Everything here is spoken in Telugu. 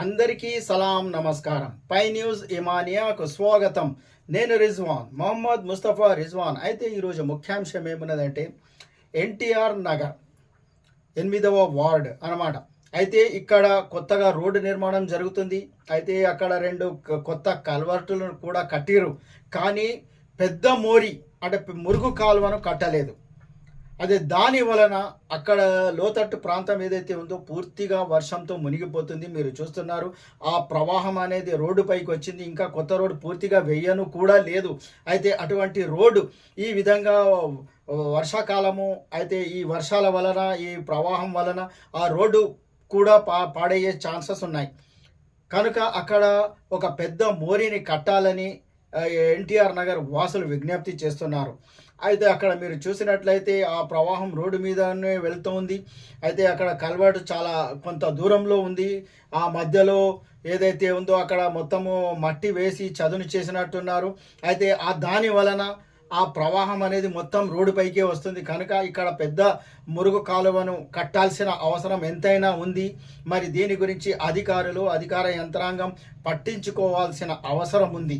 అందరికీ సలాం నమస్కారం. పై న్యూస్ ఇమానియాకు స్వాగతం. నేను రిజ్వాన్ మొహమ్మద్ ముస్తఫా రిజ్వాన్. అయితే ఈరోజు ముఖ్యాంశం ఏమున్నదంటే ఎన్టీఆర్ నగర్ ఎనిమిదవ వార్డ్ అన్నమాట. అయితే ఇక్కడ కొత్తగా రోడ్డు నిర్మాణం జరుగుతుంది. అయితే అక్కడ రెండు క- కొత్త కల్వర్టులను కూడా కట్టిరు కానీ పెద్ద మోరి అంటే మురుగు కాలువను కట్టలేదు. అదే దాని వలన అక్కడ లోతట్టు ప్రాంతం ఏదైతే ఉందో పూర్తిగా వర్షంతో మునిగిపోతుంది. మీరు చూస్తున్నారు ఆ ప్రవాహం అనేది రోడ్డు పైకి వచ్చింది. ఇంకా కొత్త రోడ్డు పూర్తిగా వెయ్యను కూడా లేదు. అయితే అటువంటి రోడ్డు ఈ విధంగా వర్షాకాలము అయితే ఈ వర్షాల వలన ఈ ప్రవాహం వలన ఆ రోడ్డు కూడా పా పాడయ్యే ఛాన్సెస్ ఉన్నాయి. కనుక అక్కడ ఒక పెద్ద మోరీని కట్టాలని ఎన్టీఆర్ నగర్ వాసులు విజ్ఞప్తి చేస్తున్నారు. అయితే అక్కడ మీరు చూసినట్లయితే ఆ ప్రవాహం రోడ్డు మీదనే వెళ్తోంది అయితే అక్కడ కల్వర్టు చాలా కొంత దూరంలో ఉంది. ఆ మధ్యలో ఏదైతే ఉందో అక్కడ మొత్తము మట్టి వేసి చదును చేసినట్టున్నారు. అయితే ఆ దాని వలన ఆ ప్రవాహం అనేది మొత్తం రోడ్డు పైకే వస్తుంది. కనుక ఇక్కడ పెద్ద మురుగు కాలువను కట్టాల్సిన అవసరం ఎంతైనా ఉంది. మరి దీని గురించి అధికారులు అధికార యంత్రాంగం పట్టించుకోవాల్సిన అవసరం ఉంది.